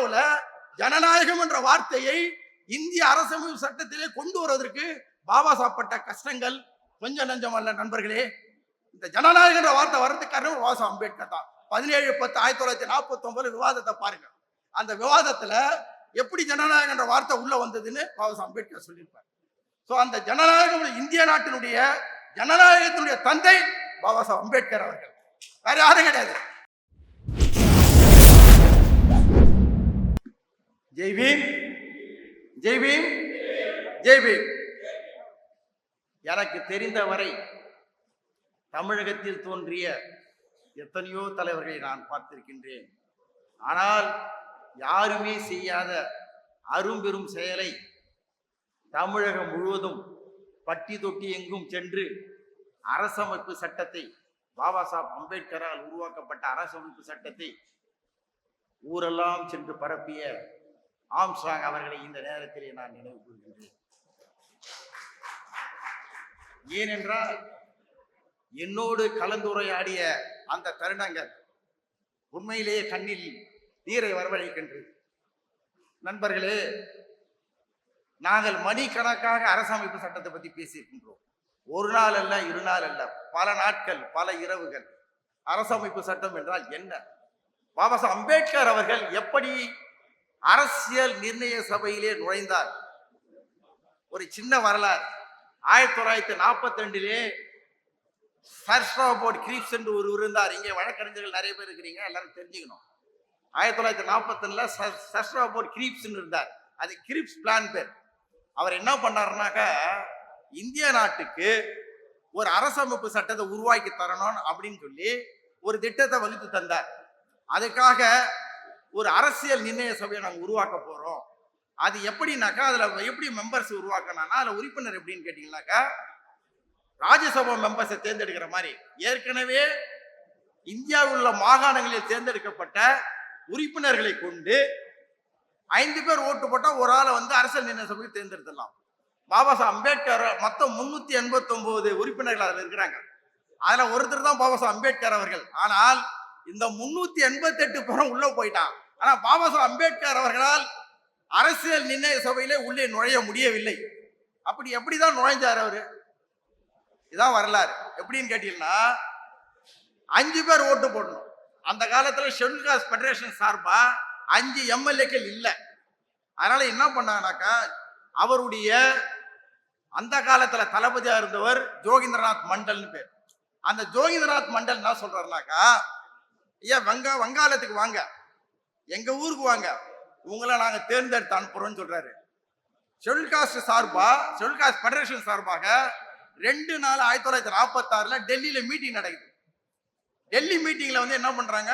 இந்தியாவில் ஜனநாயகம் என்ற வார்த்தையை இந்திய அரசமைப்பு சட்டத்திலே கொண்டு வருவதற்கு பாபா சாப்பிட்ட கஷ்டங்கள் கொஞ்சம் நஞ்சம் அல்ல நண்பர்களே. இந்த ஜனநாயகம் என்ற வார்த்தை வர்றதுக்கு காரணம் பாபா அம்பேத்கர் தான். பதினேழு பத்து ஆயிரத்தி தொள்ளாயிரத்தி நாற்பத்தி ஒன்பது விவாதத்தை பாருங்க. அந்த விவாதத்துல எப்படி ஜனநாயகம் என்ற வார்த்தை உள்ள வந்ததுன்னு பாபா அம்பேத்கர் சொல்லியிருப்பார். ஸோ அந்த ஜனநாயகம் இந்திய நாட்டினுடைய ஜனநாயகத்தினுடைய தந்தை பாபா சாஹேப் அம்பேத்கர் அவர்கள். வேற யாரும் கிடையாது. ஜெய் பீம். ஜெய் பீம். ஜெய் பீம். எனக்கு தெரிந்தவரை தமிழகத்தில் தோன்றிய எத்தனையோ தலைவர்களை நான் பார்த்திருக்கின்றேன். ஆனால் யாருமே செய்யாத அரும்பெரும் செயலை தமிழகம் முழுவதும் பட்டி தொட்டி எங்கும் சென்று அரசமைப்பு சட்டத்தை பாபா சாஹப் அம்பேத்கரால் உருவாக்கப்பட்ட அரசமைப்பு சட்டத்தை ஊரெல்லாம் சென்று பரப்பிய ஆம்ஸ்ட்ராங் அவர்களை இந்த நேரத்திலே நான் நினைவு கூறுகின்றேன் ஏனென்றால் என்னோடு கலந்துரையாடிய அந்த தருணங்கள் உண்மையிலேயே கண்ணில் நீரை வரவழைக்கின்றது. நண்பர்களே நாங்கள் மணிக்கணக்காக அரசமைப்பு சட்டத்தை பற்றி பேசியிருக்கின்றோம். ஒரு நாள் அல்ல இரு நாள் அல்ல பல நாட்கள் பல இரவுகள். அரசமைப்பு சட்டம் என்றால் என்ன? பாபா சாஹ் அம்பேத்கர் அவர்கள் எப்படி அரசியல் நிர்ணய சபையிலே நுழைந்தார். ஒரு சின்ன வரலாறு. ஆயிரத்தி தொள்ளாயிரத்தி நாற்பத்தி ரெண்டிலே சர்ஸ்ராபோர்ட் கிரீப்ஸ் என்று ஒரு இருந்தார். இங்கே வழக்கறிஞர்கள் நிறைய பேர் இருக்கிறீங்க எல்லாரும் தெரிஞ்சுக்கணும். ஆயிரத்தி தொள்ளாயிரத்தி நாற்பத்தொன்னுல சர்ஸ்ராபோர்ட் கிரீப்ஸ்னு இருந்தார். அது கிரிப்ஸ் பிளான் பேர். அவர் என்ன பண்ணாருனாக்கா இந்திய நாட்டுக்கு ஒரு அரசமைப்பு சட்டத்தை உருவாக்கி தரணும் அப்படின்னு சொல்லி ஒரு திட்டத்தை வகுத்து தந்தார். அதுக்காக ஒரு அரசியல் நிர்ணய சபையை நாங்கள் உருவாக்க போகிறோம் அது எப்படின்னாக்கா அதில் எப்படி மெம்பர்ஸ் உருவாக்கணும்னா அதில் உறுப்பினர் எப்படின்னு கேட்டிங்கனாக்கா ராஜ்யசபா மெம்பர்ஸை தேர்ந்தெடுக்கிற மாதிரி ஏற்கனவே இந்தியாவில் உள்ள மாகாணங்களில் தேர்ந்தெடுக்கப்பட்ட உறுப்பினர்களை கொண்டு ஐந்து பேர் ஓட்டு போட்டால் ஒரு ஆளை வந்து அரசியல் நிர்ணய சபைக்கு தேர்ந்தெடுத்துடலாம். பாபா சாஹ் அம்பேத்கர் மொத்தம் முன்னூற்றி எண்பத்தொம்போது உறுப்பினர்கள் அதில் இருக்கிறாங்க. அதில் ஒருத்தர் தான் பாபா சாஹ் அம்பேத்கர் அவர்கள். ஆனால் இந்த முன்னூத்தி எண்பத்தி எட்டு பேரும் உள்ள போயிட்டான். ஆனா பாபா சாஹ் அம்பேத்கர் அவர்களால் அரசியல் நிர்ணய சபையிலே உள்ளே நுழைய முடியவில்லை. அப்படி எப்படிதான் நுழைஞ்சார் அவரு? இதான் வரலாறு. எப்படின்னு கேட்டீங்கன்னா அஞ்சு பேர் ஓட்டு போடணும். அந்த காலத்துல ஷெட்யூல் காஸ்ட் ஃபெடரேஷன் சார்பா அஞ்சு எம்எல்ஏக்கள் இல்லை. அதனால என்ன பண்ணாங்கனாக்கா அவருடைய அந்த காலத்துல தளபதியா இருந்தவர் ஜோகிந்திரநாத் மண்டல்னு பேர். அந்த ஜோகிந்திரநாத் மண்டல் என்ன சொல்றாருனாக்கா ஐயா வங்க வங்காளத்துக்கு வாங்க. எங்க ஊருக்கு வாங்க. உங்களை நாங்க தேர்ந்தெடுத்து அனுப்புறோம்னு சொல்றாரு. ஷெட்யூல் காஸ்ட் சார்பா ஷெட்யூல் காஸ்ட் ஃபெடரேஷன் சார்பாக ரெண்டு நாள் ஆயிரத்தி தொள்ளாயிரத்தி நாற்பத்தி ஆறுல டெல்லியில மீட்டிங் நடக்குது. டெல்லி மீட்டிங்ல வந்து என்ன பண்றாங்க?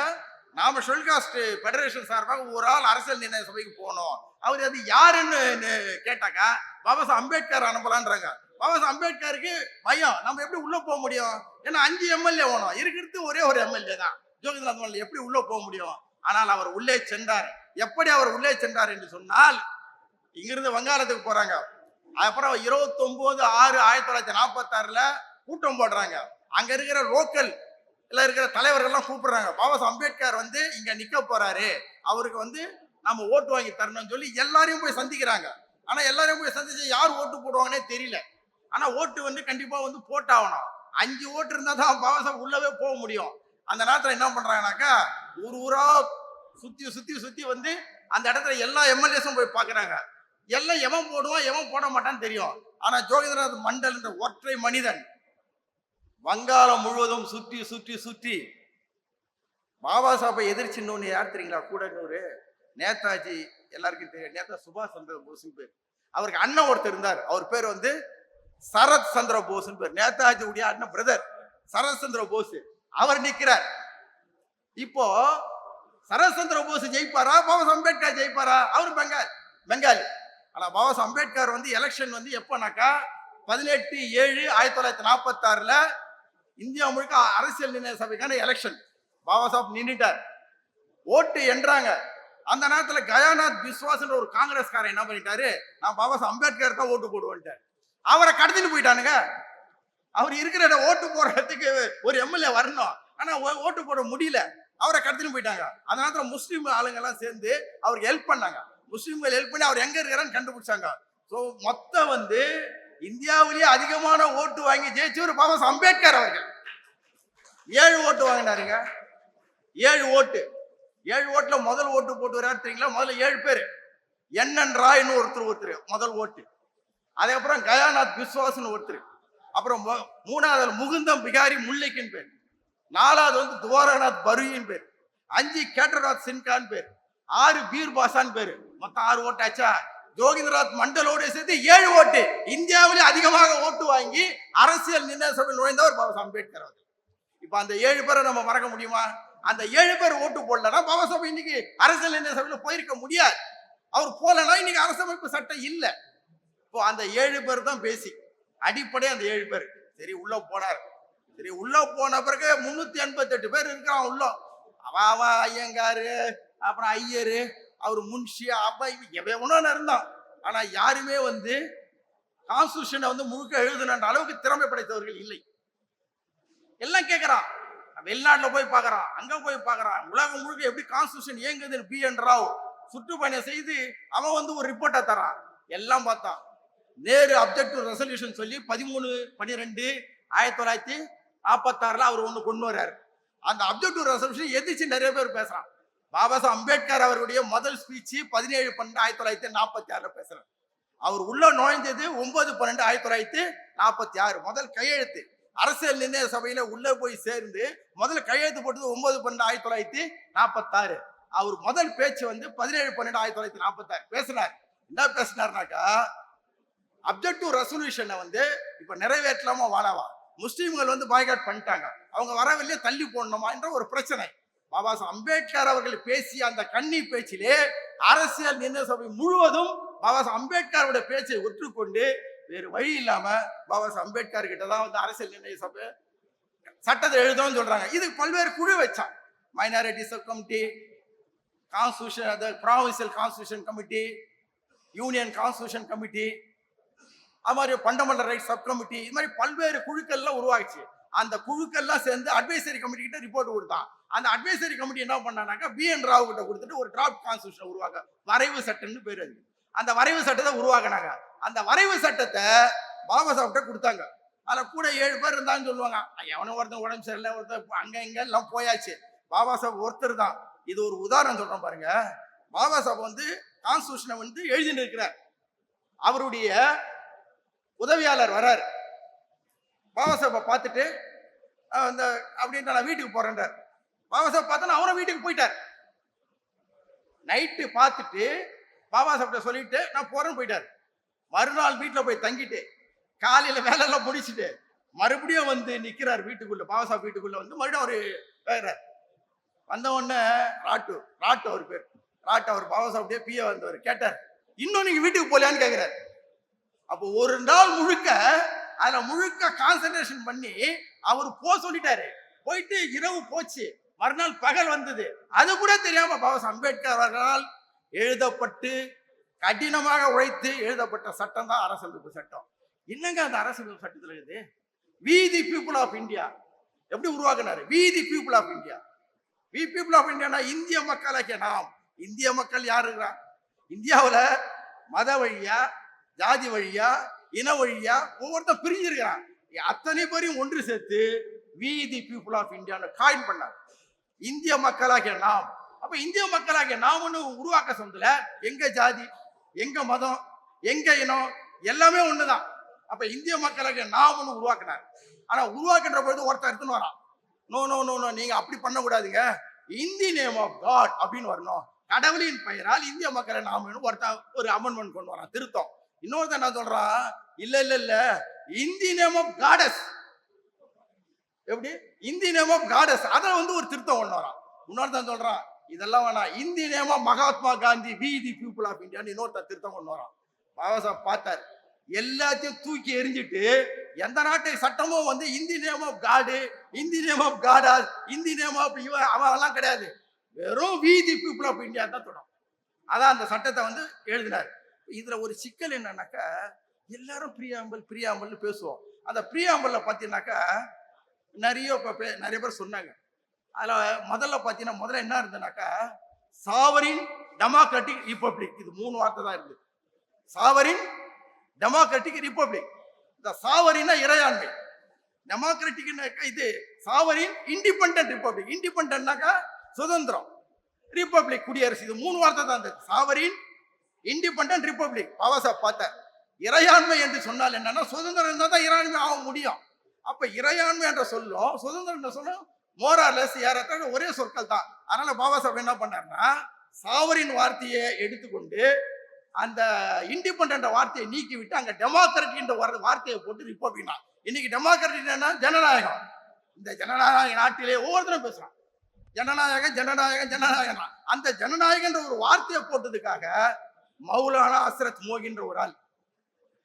நாம ஷெட்யூல் காஸ்ட் ஃபெடரேஷன் சார்பாக ஒரு ஆள் அரசியல் நிர்ணய சபைக்கு போகணும். அவர் அது யாருன்னு கேட்டாக்கா பாபா அம்பேத்கர் அனுப்பலான்றாங்க. பாபா அம்பேத்கருக்கு பயம். நம்ம எப்படி உள்ள போக முடியும்? ஏன்னா அஞ்சு எம்எல்ஏ வேணும். இருக்கிறது ஒரே ஒரு எம்எல்ஏ தான். ஜோதிநாத் மண்டல் எப்படி உள்ள போக முடியும்? ஆனால் அவர் உள்ளே சென்றார். எப்படி அவர் உள்ளே சென்றார் என்று சொன்னால் இங்கிருந்து வங்காளத்துக்கு போறாங்க. அப்புறம் இருபத்தி ஒன்பது ஆறு ஆயிரத்தி தொள்ளாயிரத்தி நாற்பத்தாறுல கூட்டம் போடுறாங்க. அங்க இருக்கிற லோக்கல் இருக்கிற தலைவர்கள்லாம் கூப்பிடுறாங்க. பாபா அம்பேத்கர் வந்து இங்க நிக்க போறாரு. அவருக்கு வந்து நம்ம ஓட்டு வாங்கி தரணும்னு சொல்லி எல்லாரையும் போய் சந்திக்கிறாங்க. ஆனா எல்லாரையும் போய் சந்திச்சு யார் ஓட்டு போடுவாங்கன்னே தெரியல. ஆனா ஓட்டு வந்து கண்டிப்பா வந்து போட்டாகணும். அஞ்சு ஓட்டு இருந்தா தான் பாபா சாஹ் உள்ளவே போக முடியும். அந்த நேரத்தில் என்ன பண்ணுறாங்கனாக்கா ஊர் ஊராக சுற்றி சுற்றி சுற்றி வந்து அந்த இடத்துல எல்லா எம்எல்ஏஸும் போய் பார்க்குறாங்க எல்லாம் எவன் போடுவான் எவன் போட மாட்டான்னு தெரியும். ஆனால் ஜோகேந்திரநாத் மண்டல் என்ற ஒற்றை மனிதன் வங்காளம் முழுவதும் சுற்றி சுற்றி சுற்றி பாபா சாஹிப்பை எதிர்ச்சின்னு யார் தெரியுங்களா? கூட இன்னொரு நேதாஜி எல்லாருக்கும் தெரியும். நேதா சுபாஷ் சந்திர போஸ் பேர். அவருக்கு அண்ணன் ஒருத்தர் இருந்தார். அவர் பேர் வந்து சரத் சந்திர போஸ் பேர். நேதாஜியுடைய அண்ணன் பிரதர் சரத் சந்திர போஸ். அவர் நிற்கிறார் இப்போ சரத் சந்திர போஸ் ஜெயிப்பாரா? பாபா அம்பேத்கர் ஜெயிப்பாரா? அவர் பெங்கால் பெங்காலி. ஆனால் பாபா அம்பேத்கர் வந்து எலெக்ஷன் வந்து எப்போனாக்கா பதினெட்டு ஏழு ஆயிரத்தி தொள்ளாயிரத்தி நாற்பத்தாறில் இந்தியா முழுக்க அரசியல் நிர்ணய சபைக்கான எலெக்ஷன் பாபா சாஹிப் நின்றுட்டார். ஓட்டு என்றாங்க. அந்த நேரத்தில் கயாநாத் பிஸ்வாஸ்ன்ற ஒரு காங்கிரஸ்காரன் என்ன பண்ணிட்டாரு? நான் பாபா சாப் அம்பேத்கர் தான் ஓட்டு போடுவேன்ட்டார். அவரை கடத்திட்டு போயிட்டானுங்க. அவர் இருக்கிற இடம் ஓட்டு போடுறதுக்கு ஒரு எம்எல்ஏ வரணும். ஆனா ஓ- ஓட்டு போட முடியல. அவரை கடத்தின்னு போயிட்டாங்க. அந்த நேரத்தில் முஸ்லீம் ஆளுங்க எல்லாம் சேர்ந்து அவருக்கு ஹெல்ப் பண்ணாங்க. முஸ்லீம்கள் ஹெல்ப் பண்ணி அவர் எங்க இருக்கிறான்னு கண்டுபிடிச்சாங்க. ஸோ மொத்தம் வந்து இந்தியாவிலேயே அதிகமான ஓட்டு வாங்கி ஜெயிச்சவர் பாபா அம்பேத்கர் அவர்கள். ஏழு ஓட்டு வாங்கினாருங்க. ஏழு ஓட்டு. ஏழு ஓட்டுல முதல் ஓட்டு போட்டு வர்றாரு தெரியுங்களா? முதல்ல ஏழு பேர். என்என் ராய்னு ஒருத்தர் ஒருத்தர். முதல் ஓட்டு. அதுக்கப்புறம் கயாநாத் பிஸ்வாஸ்னு ஒருத்தர். அப்புறம் மூணாவது முகுந்தம் பிகாரி முல்லைக்கின் பேர். நாலாவது வந்து துவாரநாத் பருயின் பேர். அஞ்சு கேட்டர்நாத் சின்கான் பேர். ஆறு பீர் பாசான் பேர். மொத்தம் ஆறு ஓட்டாச்சா ஜோகிந்திரநாத் மண்டலோடு சேர்த்து ஏழு ஓட்டு. இந்தியாவிலே அதிகமாக ஓட்டு வாங்கி அரசியல் நிர்ணய சபையில் நுழைந்தவர் பாபா அம்பேத்கர் அவர்கள். இப்போ அந்த ஏழு பேரை நம்ம மறக்க முடியுமா? அந்த ஏழு பேர் ஓட்டு போடலன்னா பாபா சாஹேப் இன்னைக்கு அரசியல் நிர்ணய சபையில் போயிருக்க முடியாது. அவர் போலன்னா இன்னைக்கு அரசமைப்பு சட்டம் இல்லை. இப்போ அந்த ஏழு பேர் தான் பேசி அடிப்படை அந்த ஏழு பேர் சரி உள்ள போனார். சரி உள்ள போன பிறகு முன்னூத்தி எண்பத்தெட்டு பேர் இருக்கிறான் உள்ள. அவன் அவ ஐயங்காரு அப்புறம் ஐயரு அவர் முன்ஷி அவ எவனோ இருந்தான். ஆனா யாருமே வந்து கான்ஸ்டியூஷனை வந்து முழுக்க எழுதுனன்ற அளவுக்கு திறமை படைத்தவர்கள் இல்லை. எல்லாம் கேட்குறான் வெளிநாட்டில் போய் பார்க்குறான் அங்கே போய் பார்க்குறான் உலகம் முழுக்க எப்படி கான்ஸ்டியூஷன் இயங்குதுன்னு பி என் ராவ் சுற்றுப்பயணம் செய்து அவன் வந்து ஒரு ரிப்போர்ட்டை தரான். எல்லாம் பார்த்தான். நேரு அப்ஜெக்டிவ் ரெசல்யூஷன் சொல்லி பதிமூணு பன்னிரெண்டு ஆயிரத்தி தொள்ளாயிரத்தி நாற்பத்தாறுல அவர் ஒன்று கொண்டு வர்றாரு. அந்த அப்ஜெக்டிவ் ரெசல்யூஷன் எதிர்த்து நிறைய பேர் பேசுறான். பாபா சாஹ் அம்பேத்கர் அவருடைய முதல் ஸ்பீச்சு பதினேழு பன்னெண்டு ஆயிரத்தி தொள்ளாயிரத்தி நாற்பத்தி ஆறுல பேசுறாரு. அவர் உள்ள நுழைந்தது ஒன்பது பன்னெண்டு ஆயிரத்தி தொள்ளாயிரத்தி நாற்பத்தி ஆறு முதல் கையெழுத்து. அரசியல் நிர்ணய சபையில உள்ள போய் சேர்ந்து முதல்ல கையெழுத்து போட்டது ஒன்பது பன்னெண்டு ஆயிரத்தி தொள்ளாயிரத்தி நாற்பத்தாறு. அவர் முதல் பேச்சு வந்து பதினேழு பன்னெண்டு ஆயிரத்தி தொள்ளாயிரத்தி நாற்பத்தாறு. பேசினார் என்ன பேசினார்னாக்கா அப்ஜெக்டிவ் ரெசல்யூஷனை வந்து இப்போ நிறைவேற்றலாமா வாழவா? முஸ்லீம்கள் வந்து பாய்காட் பண்ணிட்டாங்க. அவங்க வரவில்லையே தள்ளி போடணுமா என்ற ஒரு பிரச்சனை. பாபா அம்பேத்கர் அவர்கள் பேசிய அந்த கன்னி பேச்சிலே அரசியல் நிர்ணய சபை முழுவதும் பாபா சாஹ் அம்பேத்கருடைய பேச்சை ஒற்றுக்கொண்டு வேறு வழி இல்லாம பாபா அம்பேத்கர் கிட்ட தான் வந்து அரசியல் நிர்ணய சபை சட்டத்தை எழுதணும்னு சொல்றாங்க. இதுக்கு பல்வேறு குழு வச்சான் மைனாரிட்டி சப் கமிட்டி கான்ஸ்டியூஷன் அது provincial constitution committee union constitution committee அது மாதிரி ஃபண்டமெண்டல் ரைட் சப் கமிட்டி இது மாதிரி பல்வேறு குழுக்கள்லாம் உருவாச்சு அந்த குழுக்கள்லாம் சேர்ந்து அட்வைசரி கமிட்டி கிட்ட ரிப்போர்ட் கொடுத்தான். அந்த அட்வைசரி கமிட்டி என்ன பண்ணானாக்கா பி என் ராவ் கிட்ட கொடுத்துட்டு ஒரு டிராப்ட் கான்ஸ்டியூஷன் உருவாக்க வரைவு சட்டம்னு பேர் அது. அந்த வரைவு சட்டத்தை உருவாக்குனாங்க. அந்த வரைவு சட்டத்தை பாபா சாப்பிட்ட கொடுத்தாங்க. அதில் கூட ஏழு பேர் இருந்தான்னு சொல்லுவாங்க. எவனும் ஒருத்தன் உடம்பு சரியில்லை ஒருத்தன் அங்கே இங்கே எல்லாம் போயாச்சு. பாபா சாப் ஒருத்தர் தான். இது ஒரு உதாரணம் சொல்கிறோம் பாருங்க. பாபா சாப் வந்து கான்ஸ்டியூஷனை வந்து எழுதிட்டு இருக்கிறார். அவருடைய உதவியாளர் வர்றார் பாபா பார்த்துட்டு அந்த அப்படின்ட்டு நான் வீட்டுக்கு போறேன்றார். பாபா பார்த்தோன்னா அவரும் வீட்டுக்கு போயிட்டார். நைட்டு பார்த்துட்டு பாபாசாஹிப்ட சொல்லிட்டு நான் போறேன்னு போயிட்டார். மறுநாள் வீட்டில் போய் தங்கிட்டு காலையில் வேலையெல்லாம் முடிச்சுட்டு மறுபடியும் வந்து நிற்கிறார் வீட்டுக்குள்ள பாபா சாஹிப் வீட்டுக்குள்ள வந்து மறுபடியும் அவர் வேறார் வந்த உடனே ராட்டு ராட்டு அவர் பேர். ராட்டு அவர் பாபா சாஹிப்டே பிய வந்தவர். கேட்டார் இன்னும் நீங்கள் வீட்டுக்கு போகலையான்னு கேட்குறாரு அப்போ ஒரு நாள் முழுக்க அதில் முழுக்க கான்சென்ட்ரேஷன் பண்ணி அவர் போ சொல்லிட்டாரு. போயிட்டு இரவு போச்சு. மறுநாள் பகல் வந்தது. அது கூட தெரியாம பாபா அம்பேத்கர் அவர்களால் எழுதப்பட்டு கடினமாக உழைத்து எழுதப்பட்ட சட்டம் தான் அரசமைப்பு சட்டம். என்னங்க அந்த அரசமைப்பு சட்டத்தில் இருக்குது? வீதி பீப்புள் ஆஃப் இந்தியா எப்படி உருவாக்குனாரு? We the people of India we people of Indiana இந்திய மக்களாகிய நாம். இந்திய மக்கள் யாரு இருக்கிறான் இந்தியாவில் மத வழியா ஜாதி வழியா இன வழியா ஒவ்வொருத்தன் பிரிஞ்சிருக்கிறான். அத்தனை பேரையும் ஒன்று சேர்த்து வி தி பீப்புள் ஆஃப் இந்தியான்னு காயின் பண்ணார் இந்திய மக்களாகிய நாம். அப்ப இந்திய மக்களாகிய நாம்னு உருவாக்க சொந்தல எங்க ஜாதி எங்க மதம் எங்க இனம் எல்லாமே ஒண்ணுதான். அப்ப இந்திய மக்களாகிய நாம்னு உருவாக்கினார். ஆனா உருவாக்குன்ற பொழுது ஒருத்தர் எடுத்துன்னு வரான். நோ நோ நோ நோ நீங்க அப்படி பண்ணக்கூடாதுங்க. In the name of God அப்படின்னு வரணும். கடவுளின் பெயரால் இந்திய மக்களை நாம ஒருத்தன் ஒரு அமெண்ட்மெண்ட் கொண்டு வரான். திருத்தம். இன்னொருத்தன் என்ன சொல்றான் இல்ல இல்ல இல்ல. இந்தி நேம் ஆஃப் காடஸ் எப்படி? இந்தி நேம் ஆஃப் காடஸ் அதை வந்து ஒரு திருத்தம் கொண்டு வரான். இன்னொருத்தன் சொல்றான் இதெல்லாம் வேணாம். In the name of Mahatma Gandhi we the people of இந்தியான்னு இன்னொருத்தன் திருத்தம் கொண்டு வரான். பாபா பார்த்தார். எல்லாத்தையும் தூக்கி எரிஞ்சிட்டு எந்த நாட்டு சட்டமும் வந்து in the name of God in the name of goddess in the name of இவ அவெல்லாம் கிடையாது. வெறும் we the people of India தான் தொடரும் அதான் அந்த சட்டத்தை வந்து எழுதினார். இதுல ஒரு சிக்கல் என்னன்னாக்கா எல்லாரும் பிரியாம்பல் பிரியாம்பல்னு பேசுவோம். அந்த பிரியாம்பல்ல பார்த்தீங்கன்னாக்கா நிறைய பே- நிறைய பேர் சொன்னாங்க. அதில் முதல்ல பார்த்தீங்கன்னா முதல்ல என்ன இருந்ததுனாக்கா சாவரின் டெமோக்ராட்டிக் ரிப்பப்ளிக். இது மூணு வார்த்தை தான் இருந்தது சாவரின் டெமோக்ராட்டிக் ரிப்பப்ளிக். இந்த சாவரின்னா இறையாண்மை. டெமோக்ராட்டிக்னாக்கா இது சாவரின் இண்டிபெண்ட் ரிப்பப்ளிக். இண்டிபெண்ட்னாக்கா சுதந்திரம். ரிப்பப்ளிக் குடியரசு. இது மூணு வார்த்தை தான் இருந்தது sovereign independent republic Baba Saheb பார்த்தார் இறையாண்மை என்று சொன்னால் என்னன்னா சுதந்திரம் இருந்தால் தான் இறையாண்மை ஆக முடியும். அப்போ இறையாண்மை என்ற சொல்லும் சுதந்திரம் என்ற சொல்லும் மோரார்லெஸ் ஏறத்தாழ ஒரே சொற்கள் தான். அதனால பாபா சாஹிப் என்ன பண்ணாருன்னா சாவரின் வார்த்தையை எடுத்துக்கொண்டு அந்த இண்டிபெண்ட் வார்த்தையை நீக்கி விட்டு அங்க டெமோக்ரட்டிக் வார்த்தையை போட்டு ரிப்பப்ளிக்னா இன்னைக்கு டெமோக்ரட்டிக் ஜனநாயகம். இந்த ஜனநாயக நாட்டிலே ஒவ்வொருத்தரும் பேசுறான். ஜனநாயகம் ஜனநாயகம் ஜனநாயகம் அந்த ஜனநாயகன்ற ஒரு வார்த்தையை போட்டதுக்காக மௌலானா அஸ்ரத் மோகின்ற ஒரு ஆள்.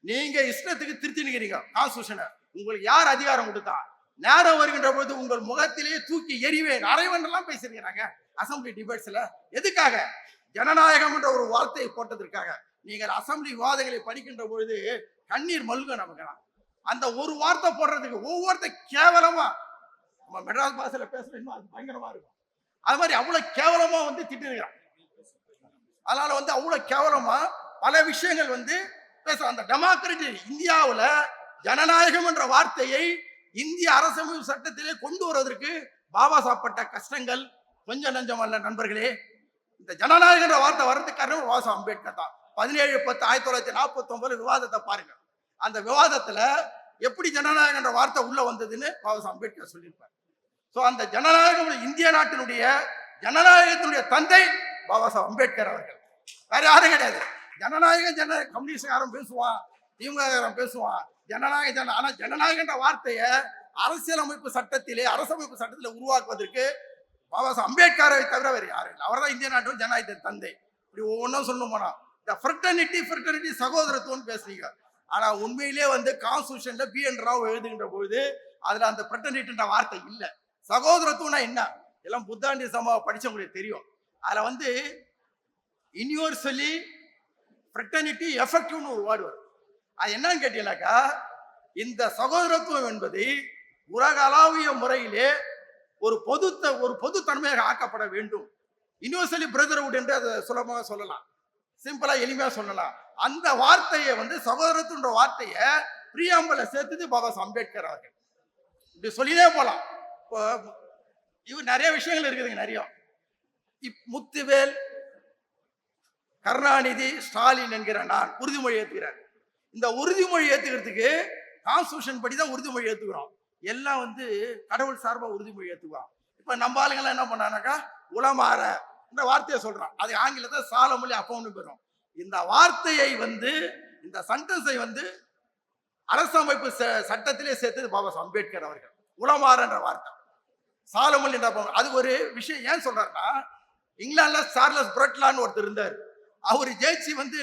நீங்க இஷ்டத்துக்கு திருத்தி நிக்கிறீங்க கான்ஸ்டியூஷனை உங்களுக்கு யார் அதிகாரம் கொடுத்தா? நேரம் வருகின்ற பொழுது உங்கள் முகத்திலேயே தூக்கி எறிவேன். அரைவன் பேசியிருக்கிறாங்க. பேசிருக்கிறாங்க அசம்பிளி டிபேட்ஸ்ல எதுக்காக? ஜனநாயகம் என்ற ஒரு வார்த்தையை போட்டதற்காக. நீங்கள் அசம்பிளி விவாதங்களை படிக்கின்ற பொழுது கண்ணீர் மல்க நமக்கு. அந்த ஒரு வார்த்தை போடுறதுக்கு ஒவ்வொருத்த கேவலமா. நம்ம மெட்ராஸ் பாஷையில பேசுற அது பயங்கரமா இருக்கும். அது மாதிரி அவ்வளவு கேவலமா வந்து திட்டிருக்கிறான். அதனால வந்து அவ்வளோ கேவலமா பல விஷயங்கள் வந்து பேச அந்த டெமோக்ரட்டி இந்தியாவில் ஜனநாயகம் என்ற வார்த்தையை இந்திய அரசமைப்பு சட்டத்திலே கொண்டு வருவதற்கு பாபா சாப்பட்ட கஷ்டங்கள் கொஞ்சம் நஞ்சம் அல்ல நண்பர்களே. இந்த ஜனநாயகம் என்ற வார்த்தை வர்றதுக்கு காரணம் பாபா அம்பேத்கர் தான். பதினேழு பத்து ஆயிரத்தி தொள்ளாயிரத்தி நாற்பத்தி ஒன்பது விவாதத்தை பாருங்க. அந்த விவாதத்துல எப்படி ஜனநாயகம் என்ற வார்த்தை உள்ள வந்ததுன்னு பாபா அம்பேத்கர் சொல்லியிருப்பார். ஸோ அந்த ஜனநாயகம் இந்திய நாட்டினுடைய ஜனநாயகத்தினுடைய தந்தை பாபா சாஹ் அம்பேத்கர் அவர்கள். வேற யாரும் கிடையாது. ஜனநாயகம் ஜன கம்யூனிஸ்ட்காரன் பேசுவான் திமுககாரன் பேசுவான். ஜனநாயக ஜன ஆனால் ஜனநாயகன்ற வார்த்தையை அரசியலமைப்பு சட்டத்திலே அரசமைப்பு சட்டத்தில் உருவாக்குவதற்கு பாபா சாஹ் அம்பேத்கரை தவிர வேறு யாரும் இல்லை. அவர் தான் இந்திய நாட்டின் ஜனநாயகத்தின் தந்தை. இப்படி ஒவ்வொன்றும் சொல்லணும் போனால் இந்த ஃப்ரெட்டர்னிட்டி ஃப்ரெட்டர்னிட்டி சகோதரத்துவம்னு பேசுறீங்க. ஆனால் உண்மையிலே வந்து கான்ஸ்டியூஷனில் பி என் ராவ் எழுதுகின்ற பொழுது அதில் அந்த ஃப்ரெட்டர்னிட்டின்ற வார்த்தை இல்லை. சகோதரத்துவம்னா என்ன? எல்லாம் புத்தாண்டி சமாவை படித்தவங்களுக்கு தெரியும். அதில் வந்து யூனிவர்சலி ஃப்ரெட்டர்னிட்டி எஃபெக்டிவ்னு ஒரு வேர்டு வரும். அது என்னன்னு கேட்டீங்கன்னாக்கா இந்த சகோதரத்துவம் என்பது உலகளாவிய முறையிலே ஒரு பொது ஒரு பொதுத்தன்மையாக ஆக்கப்பட வேண்டும். யூனிவர்சலி பிரதர்வுட் என்று அதை சுலபமாக சொல்லலாம். சிம்பிளாக எளிமையாக சொல்லலாம். அந்த வார்த்தையை வந்து சகோதரத்துன்ற வார்த்தையை பிரியாம்பல சேர்த்தது பாபா அம்பேத்கர் அவர்கள். இப்படி சொல்லினே போகலாம் இப்போ இவர் நிறைய விஷயங்கள் இருக்குதுங்க நிறைய. இப் முத்துவேல் கருணாநிதி ஸ்டாலின் என்கிற நான் உறுதிமொழி ஏத்துக்கிறார் இந்த உறுதிமொழி ஏற்றுக்கிறதுக்கு கான்ஸ்டியூஷன் படி தான் உறுதிமொழி ஏற்றுக்கிறோம் எல்லாம் வந்து கடவுள் சார்பாக உறுதிமொழி ஏத்துக்குவோம் இப்போ நம்ம ஆளுங்கெல்லாம் என்ன பண்ணானாக்கா உளமாற இந்த வார்த்தையை சொல்கிறான் அது ஆங்கிலத்தை சாலமொழி அப்பவுன்னு பெறும் இந்த வார்த்தையை வந்து இந்த சென்டென்ஸை வந்து அரசமைப்பு ச- சட்டத்திலே சேர்த்தது பாபா அம்பேத்கர் அவர்கள். உளமாறன்ற வார்த்தை. சாலமொழி என்ற அது ஒரு விஷயம். ஏன் சொல்றாருன்னா இங்கிலாந்துல சார்லஸ் புரட்லான்னு ஒருத்தர் இருந்தார். அவர் ஜெயிச்சு வந்து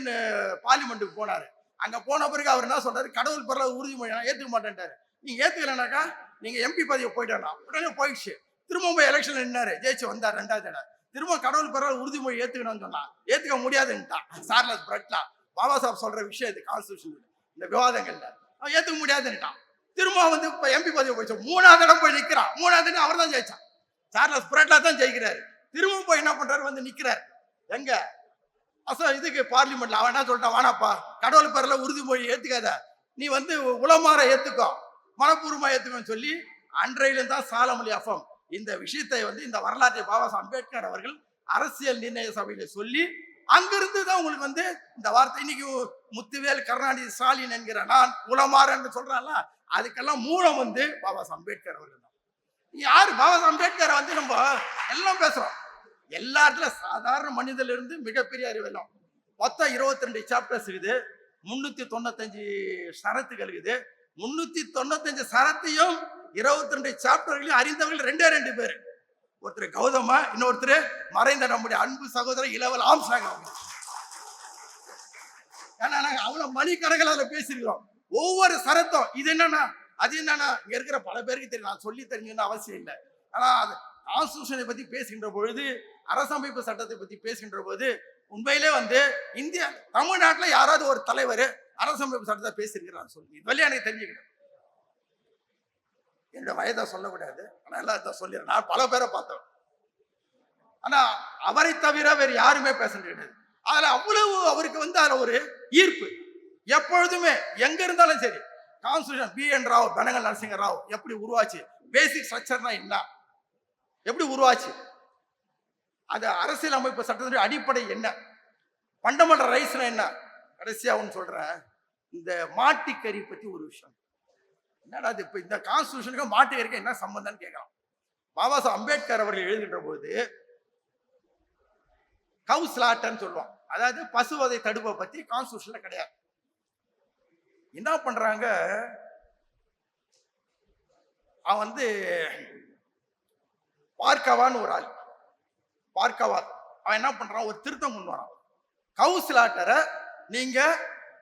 பார்லிமெண்ட்டுக்கு போனார். அங்கே போன பிறகு அவர் என்ன சொல்றாரு? கடவுள் பிறகு உறுதிமொழி நான் ஏற்றுக்க மாட்டேன்ட்டாரு. நீங்க ஏத்துக்கலனாக்கா நீங்க எம்பி பதவியை போயிட்டா உடனே போயிடுச்சு. திரும்பவும் போய் எலெக்ஷன் நின்னாரு. ஜெயிச்சு வந்தார் ரெண்டாவது தடவை. திரும்ப கடவுள் பிறகு உறுதிமொழி ஏத்துக்கணும்னு சொன்னா ஏத்துக்க முடியாதுன்ட்டான் சார்லஸ் பிரட்லா. பாபா சாஹிப் சொல்ற விஷயம் இது கான்ஸ்டியூஷன் இந்த விவாதங்கள்ல. அவன் ஏத்துக்க முடியாதுன்னுட்டான். திரும்ப வந்து இப்ப எம்பி பதவி போயிடுச்சு. மூணாவது இடம் போய் நிற்கிறான் மூணாவது அவர் தான் ஜெயிச்சான். சார்லஸ் பிரட்லா தான் ஜெயிக்கிறாரு. திரும்ப போய் என்ன பண்றாரு? வந்து நிக்கிறார். எங்க? அசோ இதுக்கு பார்லிமெண்ட்ல அவன் என்ன சொல்லிட்டான்? வானாப்பா கடவுள் பேர்ல உறுதிமொழி ஏத்துக்காத. நீ வந்து உளமாற ஏத்துக்கோ. மனப்பூர்வமா ஏத்துக்கோன்னு சொல்லி அன்றையிலும் தான் சாலமொழி அஃபம். இந்த விஷயத்தை வந்து இந்த வரலாற்றை பாபா அம்பேத்கர் அவர்கள் அரசியல் நிர்ணய சபையில சொல்லி அங்கிருந்து தான் உங்களுக்கு வந்து இந்த வார்த்தை இன்னைக்கு முத்துவேல் கருணாநிதி ஸ்டாலின் என்கிற நான் உளமாறன்னு சொல்றான்ல அதுக்கெல்லாம் மூலம் வந்து பாபா அம்பேத்கர் அவர்கள் தான். யார் பாபா அம்பேத்கரை வந்து நம்ம எல்லாம் பேசுறோம். எல்லா இடத்துல சாதாரண மனிதர்ல இருந்து மிகப்பெரிய அறிவெல்லாம். மொத்தம் இருபத்தி ரெண்டு சாப்டர்ஸ் இருக்குது. முன்னூத்தி தொண்ணூத்தஞ்சு சரத்துகள் இருக்குது. முன்னூத்தி தொண்ணூத்தஞ்சு சரத்தையும் இருபத்தி ரெண்டு சாப்டர்களையும் அறிந்தவர்கள் ரெண்டே ரெண்டு பேர். ஒருத்தர் கௌதமா இன்னொருத்தர் மறைந்த நம்முடைய அன்பு சகோதரர் இளவல் ஆம்சாங் ஏன்னா நாங்கள் அவ்வளோ மணிக்கணக்கில் அதில் பேசியிருக்கிறோம். ஒவ்வொரு சரத்தும் இது என்னன்னா அது என்னன்னா இங்க இருக்கிற பல பேருக்கு தெரியும். நான் சொல்லி தெரிஞ்சுன்னு அவசியம் இல்லை. ஆனா அது கான்ஸ்டியூஷனை பத்தி பேசுகின்ற பொழுது அரசமைப்பு சட்டத்தை பத்தி பேசுகின்ற போது உண்மையிலே வந்து இந்தியா தமிழ்நாட்டில் யாராவது ஒரு தலைவர் அரசமைப்பு சட்டத்தை பேசியிருக்கிறார் சொல்லி. இது எனக்கு தெரிஞ்சுக்கிட்டேன் என்னோட வயதை சொல்லக்கூடாது. ஆனால் எல்லாம் இதை சொல்லிடுறேன். நான் பல பேரை பார்த்தேன். ஆனா அவரை தவிர வேறு யாருமே பேச கிடையாது அதுல அவ்வளவு அவருக்கு வந்து அதுல ஒரு ஈர்ப்பு. எப்பொழுதுமே எங்க இருந்தாலும் சரி கான்ஸ்டியூஷன் பி என் ராவ் தனங்கள் நரசிங்க ராவ் எப்படி உருவாச்சு? பேசிக் ஸ்ட்ரக்சர்னா என்ன? எப்படி உருவாச்சு? அது அரசியல் அமைப்பு சட்டத்தினுடைய அடிப்படை என்ன? ஃபண்டமெண்டல் ரைட்ஸ்னா என்ன? கடைசியா ஒன்று சொல்றேன். இந்த மாட்டிக்கறி பத்தி ஒரு விஷயம். என்னடா இது? இப்போ இந்த கான்ஸ்டியூஷனுக்கு மாட்டுக்கறிக்கு என்ன சம்பந்தம்னு கேட்கலாம். பாபா சாஹ் அம்பேத்கர் அவர்கள் எழுதுகின்ற போது கவு ஸ்லாட்டர்னு சொல்லுவான் அதாவது பசுவதை தடுப்பை பத்தி கான்ஸ்டியூஷன்ல கிடையாது. என்ன பண்றாங்க? அவன் வந்து பார்க்கவான்னு ஒரு ஆள். பார்க்கவா. அவன் என்ன பண்றான்? ஒரு திருத்தம் கொண்டு வரான். கவு ஸ்லாட்டரை நீங்க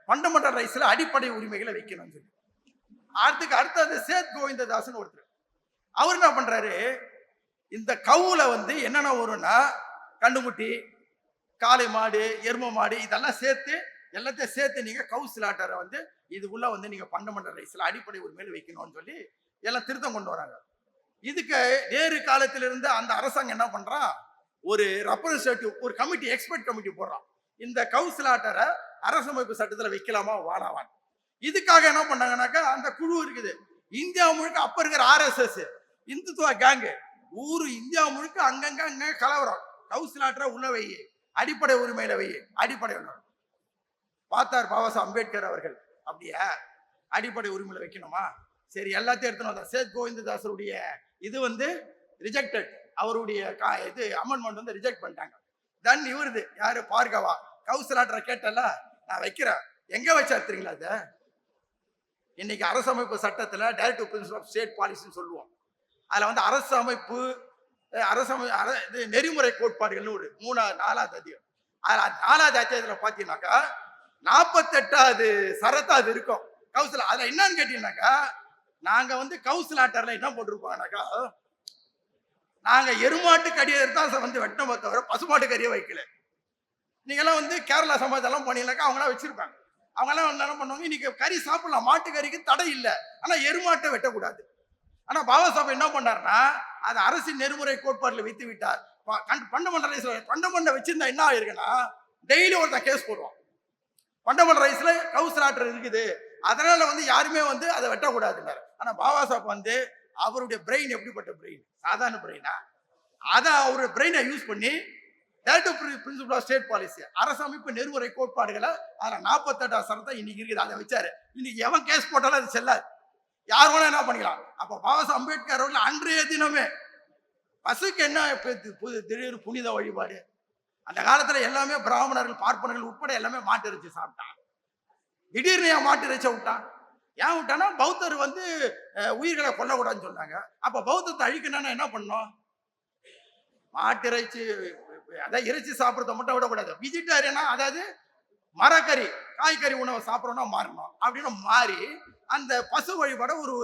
ஃபண்டமெண்டல் ரைட்ஸ்ல அடிப்படை உரிமைகளை வைக்கணும்னு சொல்லி. அடுத்துக்கு அடுத்தது சேத் கோவிந்ததாசன் ஒருத்தர். அவர் என்ன பண்றாரு? இந்த கவுல வந்து என்னென்ன வரும்னா கண்டுமுட்டி காளை மாடு எரும மாடு இதெல்லாம் சேர்த்து எல்லாத்தையும் சேர்த்து நீங்க கவுசிலாட்டரை வந்து இதுக்குள்ள வந்து நீங்க ஃபண்டமெண்டல் ரைஸ்ல அடிப்படை உரிமையில வைக்கணும்னு சொல்லி எல்லாம் திருத்தம் கொண்டு வராங்க. இதுக்கு நேரு காலத்திலிருந்து அந்த அரசாங்கம் என்ன பண்றான் ஒரு ரெப்ரசன்டேட்டிவ் ஒரு கமிட்டி எக்ஸ்பர்ட் கமிட்டி போடுறான் இந்த கவுசிலாட்டரை அரசமைப்பு சட்டத்துல வைக்கலாமா? வாடாவான். இதுக்காக என்ன பண்ணாங்கன்னாக்கா அந்த குழு இருக்குது. இந்தியா முழுக்க அப்ப இருக்கிற ஆர்எஸ்எஸ் இந்துத்துவ கேங்கு ஊரு இந்தியா முழுக்க அங்கங்க அங்க கலவரம். கவுசிலாட்டரை உள்ள வை. அடிப்படை உரிமையில வை. அடிப்படை உணர்வு பார்த்தார் பாபாசா அம்பேத்கர் அவர்கள். அப்படியா? அடிப்படை உரிமையில வைக்கணுமா? சரி எல்லாத்தையும் எடுத்துன்னு வந்தார். சேத் கோவிந்ததாசருடைய இது வந்து ரிஜெக்டட் அவருடைய கா- இது அமெண்ட்மெண்ட் வந்து ரிஜெக்ட் பண்ணிட்டாங்க. தன் இவருது யாரு? பார்கவா. கவுசலாட்டரை கேட்டல நான் வைக்கிறேன். எங்க வச்சா தெரியுங்களா அதை இன்னைக்கு அரசமைப்பு சட்டத்தில் டைரக்டிவ் பிரின்சிபல் ஆஃப் ஸ்டேட் பாலிசின்னு சொல்லுவோம். அதில் வந்து அரசு அமைப்பு அரசமை அர இது நெறிமுறை கோட்பாடுகள்னு ஒரு மூணாவது நாலாவது அதிகம் அதில் நாலாவது அத்தியாயத்தில் பார்த்தீங்கன்னாக்கா நாற்பத்தெட்டாவது சரத்தா அது இருக்கும். கவுசல் அதுல என்னன்னு கேட்டீங்கன்னாக்கா நாங்க வந்து கவுசல் என்ன போட்டிருப்போம்னாக்கா நாங்க எருமாட்டு கடியை தான் வந்து வெட்டமே தவிர பசுமாட்டு கறியை வைக்கல. நீங்களாம் வந்து கேரளா சமாஜெல்லாம் போனீங்கன்னாக்கா அவங்களாம் வச்சிருப்பாங்க. அவங்கெல்லாம் என்ன பண்ணுவாங்க இன்னைக்கு கறி சாப்பிடலாம் மாட்டு கறிக்கு தடை இல்லை. ஆனால் எருமாட்டை வெட்டக்கூடாது. ஆனால் பாபா சாஹிப் என்ன பண்ணாருன்னா அது அரசின் நெறிமுறை கோட்பாட்டில் வைத்து விட்டார் பண்டமண்டல் ரைஸ்ல வச்சிருந்தா என்ன ஆயிருக்குன்னா டெய்லி ஒருத்தன் கேஸ் போடுவான். பண்டமண்டல் ரைஸ்ல கவுஸ் லாட்டர் இருக்குது. அதனால வந்து யாருமே வந்து அதை வெட்டக்கூடாதுன்னாரு ஆனா பாபா சாப் வந்து அவருடைய பிரெயின் எப்படிப்பட்ட பிரெயின் சாதாரண பிரெயினா அதை அவருடைய பிரெயினை யூஸ் பண்ணி directive principle of state policy அரசமைப்பு நெறிமுறை கோட்பாடுகளை அதில் நாற்பத்தெட்டாம் சரத்தை இன்னைக்கு இருக்குது. அதை வச்சாரு. இன்னைக்கு எவன் கேஸ் போட்டாலும் அது செல்லாது. யார் வேணா என்ன பண்ணிக்கலாம். அப்போ பாபா சாஹ் அம்பேத்கர் அவர்கள் அன்றைய தினமே பசுக்கு என்ன புது திடீர் புனித வழிபாடு? அந்த காலத்துல எல்லாமே பிராமணர்கள் பார்ப்பனர்கள் உட்பட எல்லாமே மாட்டு இறைச்சி சாப்பிட்டான் திடீர்னு ஏன் மாட்டு இறைச்சி விட்டான் ஏன் விட்டானா பௌத்தர் வந்து உயிர்களை கொல்லக்கூடாதுன்னு சொன்னாங்க. அப்ப பௌத்தத்தை அழிக்கணும்னா என்ன பண்ணோம் மாட்டு இறைச்சி அதான் இறைச்சி சாப்பிட்றத மட்டும் விடக்கூடாது. வெஜிடேரியனா அதாவது மரக்கறி காய்கறி உணவை சாப்பிட்றோம்னா மாறணும். அப்படின்னு மாறி அந்த பசு வழிபாட ஒரு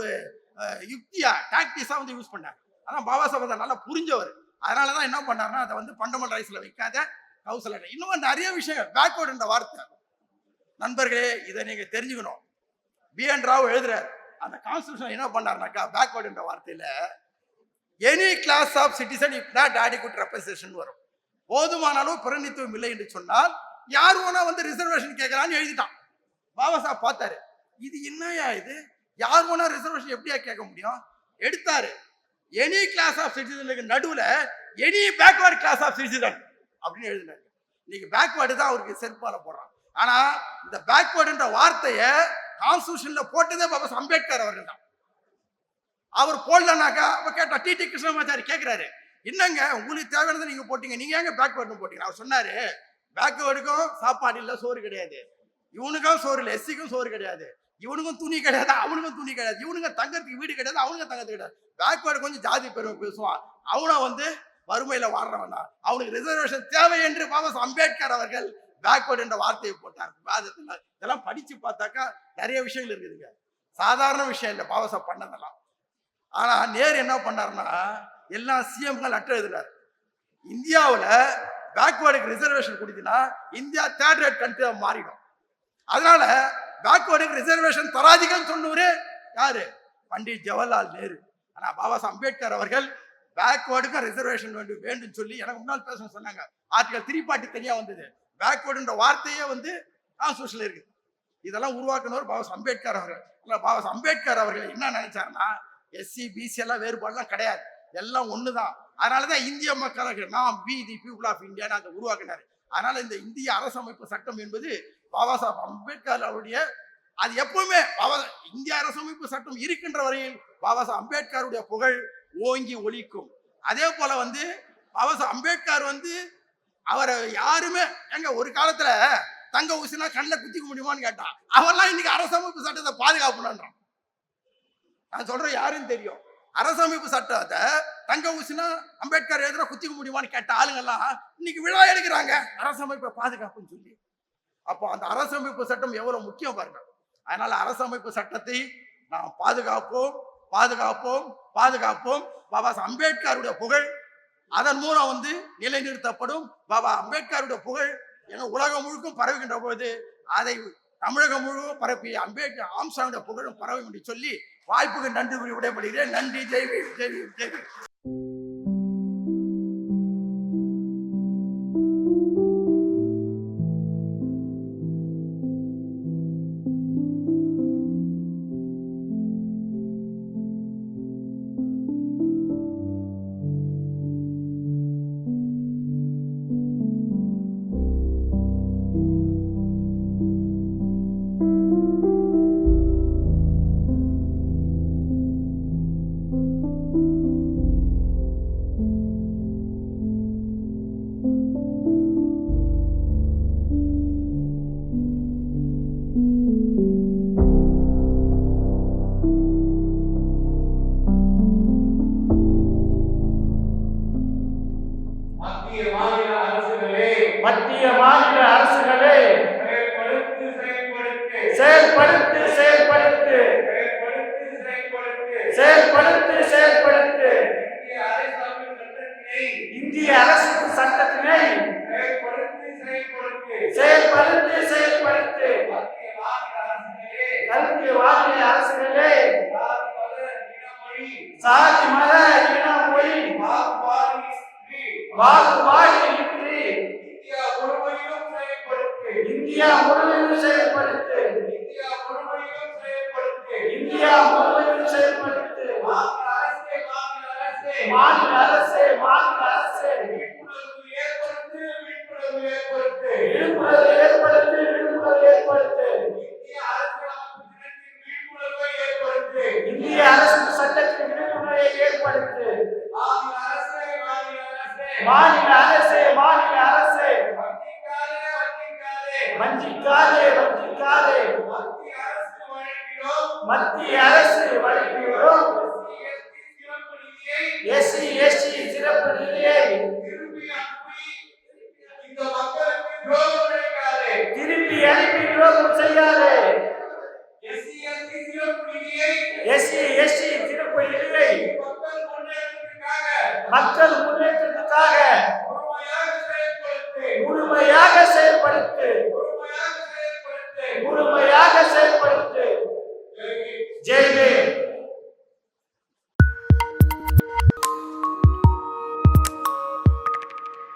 யுக்தியா டாக்டிஸா வந்து யூஸ் பண்ணார். அதான் பாபா சாஹிப் நல்லா புரிஞ்சவர். அதனால தான் என்ன பண்ணாருன்னா அதை வந்து பண்டமல் ரைஸில் வைக்காத கவுசல் இன்னும் நிறைய விஷயம் பேக்வேர்டுன்ற வார்த்தை. நண்பர்களே இதை நீங்கள் தெரிஞ்சுக்கணும். பி என் ராவ் எழுதுறாரு. அந்த கான்ஸ்டியூஷன் என்ன பண்ணார்னாக்கா பேக்வேர்டுன்ற வார்த்தையில் any class of citizen if not adequate representation வரும். போதுமான அளவு பிரதிநிதித்துவம் இல்லை என்று சொன்னால் யார் வேணா வந்து ரிசர்வேஷன் கேட்கலான்னு எழுதிட்டான். பாபா சாஹ் பார்த்தாரு. இது என்னையா இது? யார் வேணா ரிசர்வேஷன் எப்படியா கேட்க முடியும்? எடுத்தாரு. எனி கிளாஸ் ஆஃப் சிட்டிசனுக்கு நடுவில் any backward class of citizen அப்படின்னு எழுதினாரு இன்னைக்கு பேக்வேர்டு தான் அவருக்கு செருப்பால போடுறான். ஆனால் இந்த பேக்வேர்டுன்ற வார்த்தையை கான்ஸ்டியூஷனில் போட்டதே பாபா அம்பேத்கர் அவர்கள் தான். அவர் போடலனாக்கா அப்போ கேட்டால் டி டி கிருஷ்ணமாச்சாரி கேட்குறாரு என்னங்க உங்களுக்கு தேவையானதை நீங்கள் போட்டீங்க. நீங்கள் ஏங்க பேக்வேர்டுன்னு போட்டீங்க? அவர் சொன்னார் பேக்வேர்டுக்கும் சாப்பாடு இல்லை சோறு கிடையாது. இவனுக்கும் சோறு இல்லை எஸ்சிக்கும் சோறு கிடையாது. இவனுக்கும் துணி கிடையாது அவனுக்கும் துணி கிடையாது. இவனுங்க தங்கறதுக்கு வீடு கிடையாது அவனுங்க தங்கறதுக்கு கிடையாது. பேக்வேர்டு கொஞ்சம் ஜாதி பெருமை பேசுவான். அவனை வந்து வறுமையில வாடுறவனா அவனுக்கு ரிசர்வேஷன் தேவை என்று பாபா அம்பேத்கர் அவர்கள் பேக்வேர்டு என்ற வார்த்தையை போட்டார். இதெல்லாம் படிச்சு பார்த்தாக்கா நிறைய விஷயங்கள் இருக்குதுங்க. சாதாரண விஷயம் இல்லை பாபா சாஹ் பண்ணதெல்லாம். ஆனா நேரு என்ன பண்ணாருன்னா எல்லா சிஎம்கள் லெட்டர் எழுதினார். இந்தியாவில் பேக்வேர்டுக்கு ரிசர்வேஷன் கொடுத்தீங்கன்னா இந்தியா தேர்ட் ரேட் கண்ட்ரியா மாறிடும். அதனால பேக்வேர்டுக்கு ரிசர்வேஷன் தராதிகன்னு சொன்னவரு யாரு? பண்டிட் ஜவஹர்லால் நேரு. ஆனால் பாபா சாஹ் அம்பேத்கர் அவர்கள் பேக்வேர்டுக்கும் ரிசர்வேஷன் வேண்டும் வேண்டும் சொல்லி எனக்கு முன்னால் பேச சொன்னாங்க. ஆர்டிகல் த்ரீ பார்ட்டி தனியாக வந்தது. பேக்வேர்டுன்ற வார்த்தையே வந்து கான்ஸ்டியூஷன்ல இருக்கு இதெல்லாம் உருவாக்குனவர் பாபா சாஹ் அம்பேத்கர் அவர்கள். இல்ல பாபா சாஹ் அம்பேத்கர் அவர்கள் என்ன நினைச்சாருன்னா எஸ்சி பிசி எல்லாம் வேறுபாடுலாம் கிடையாது. எல்லாம் ஒன்று தான் அதனால தான் இந்திய மக்களுக்கு நாம் பி தி பீப்புள் ஆஃப் இந்தியான்னு அதை உருவாக்கினார். அதனால இந்த இந்திய அரசமைப்பு சட்டம் என்பது பாபா சாஹப் அம்பேத்கர் அவருடைய அது எப்பவுமே பாபா இந்திய அரசமைப்பு சட்டம் இருக்கின்ற வரையில் பாபா சாஹ் அம்பேத்கருடைய புகழ் ஓங்கி ஒழிக்கும் அதே போல வந்து பாபா சாஹப் அம்பேத்கர் வந்து அவரை யாருமே எங்க ஒரு காலத்துல தங்க ஊசினா கண்ணில் குத்திக்க முடியுமான்னு கேட்டான் அவெல்லாம் இன்னைக்கு அரசமைப்பு சட்டத்தை பாதுகாப்புனான்றான். நான் சொல்றேன் யாருன்னு தெரியும். அரசமைப்பு சட்டத்தை தங்க ஊசினா அம்பேத்கர் எதிராக குத்திக்க முடியுமான்னு கேட்ட ஆளுங்கெல்லாம் இன்னைக்கு விழா எடுக்கிறாங்க. அரசமைப்பை பாதுகாப்புன்னு சொல்லி. அப்போ அந்த அரசமைப்பு சட்டம் எவ்வளவு முக்கியம் பாருங்க. அதனால அரசமைப்பு சட்டத்தை நாம் பாதுகாப்போம் பாதுகாப்போம் பாதுகாப்போம். பாபா அம்பேத்கருடைய புகழ் அதன் மூலம் வந்து நிலைநிறுத்தப்படும். பாபா அம்பேத்கருடைய புகழ் என உலகம் முழுக்கும் பரவுகின்ற பொழுது அதை தமிழகம் முழுவதும் பரப்பிய அம்பேத்கர் ஆம்சாவுடைய புகழும் பரவும் என்று சொல்லி வாய்ப்புக்கு நன்றி கூறி நன்றி. ஜெய்வி ஜெய்வி ஜெய்வி செயல்படுத்து. செயல்படுத்து கல்வி வாங்கிய அரசுகளே. சாதி மத இன மொழி வாக்குவாடி இன்றி. இந்தியா முழுமையிலும் செயல்படுத்து. இந்தியா முழுமையிலும் செயல்படுத்து. இந்தியா முழுமையிலும் செயல்படுத்து. இந்தியா வஞ்சிக்காதே வஞ்சிக்காதே. மத்திய அரசு வழங்குகிறோம். எஸ்சி எஸ்டி சிறப்பு நிதியை திருப்பி அனுப்பி துரோகம் செய்யாதே. எஸ்சி எஸ்டி திருப்பி நிதியை மக்கள் முன்னேற்றத்துக்காக முழுமையாக செயல்படுத்து. गुरु मयाज से पढ़ते। जय में